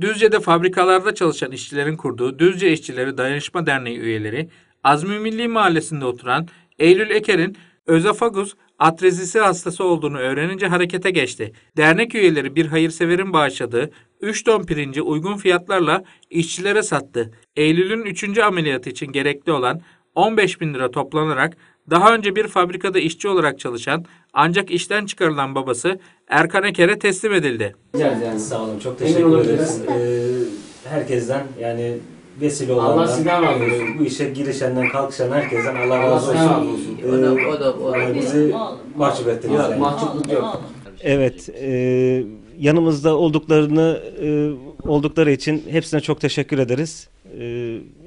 Düzce'de fabrikalarda çalışan işçilerin kurduğu Düzce İşçileri Dayanışma Derneği üyeleri, Azmi Milli Mahallesi'nde oturan Eylül Eker'in özofagus atrezisi hastası olduğunu öğrenince harekete geçti. Dernek üyeleri bir hayırseverin bağışladığı 3 ton pirinci uygun fiyatlarla işçilere sattı. Eylül'ün 3. ameliyatı için gerekli olan 15 bin lira toplanarak daha önce bir fabrikada işçi olarak çalışan ancak işten çıkarılan babası Erkan Eker'e teslim edildi. Gideceğiz yani. Sağ olun. Çok teşekkür ederiz. Ee, herkesten yani vesile Allah olandan, sizden razı olsun. e, bu işe girişenden, kalkışan herkesten Allah Allah razı olsun. olsun. Ee, O da o da o da. bizi mahcup ettiniz Yok, yani. mahcupluk yok. Evet, e, yanımızda olduklarını e, oldukları için hepsine çok teşekkür ederiz. E,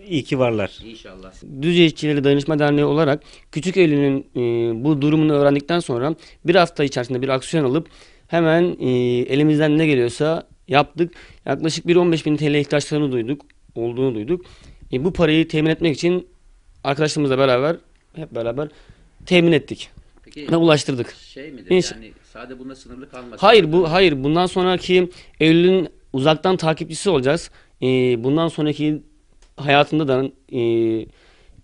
iyi ki varlar. İnşallah. Düzce İşçileri Dayanışma Derneği olarak Küçük Eylül'ün e, bu durumunu öğrendikten sonra bir hafta içerisinde bir aksiyon alıp hemen e, elimizden ne geliyorsa yaptık. Yaklaşık bir 15 bin TL ihtiyaçlarını duyduk, olduğunu duyduk. E, bu parayı temin etmek için arkadaşlarımızla beraber hep beraber temin ettik Peki ve ulaştırdık. şey midir İnş- yani sade bunda sınırlı kalmasın. Hayır bu hayır bundan sonraki Eylül'ün uzaktan takipçisi olacağız. E, bundan sonraki hayatında da e,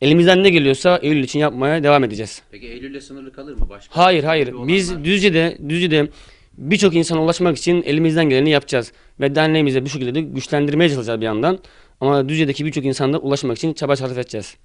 elimizden ne geliyorsa Eylül için yapmaya devam edeceğiz. Peki Eylül'le sınırlı kalır mı başka? Hayır hayır. Bir Biz Düzce'de Düzce'de birçok insana ulaşmak için elimizden geleni yapacağız ve derneğimizi bu şekilde de güçlendirmeye çalışacağız bir yandan. Ama Düzce'deki birçok insana ulaşmak için çaba sarf edeceğiz.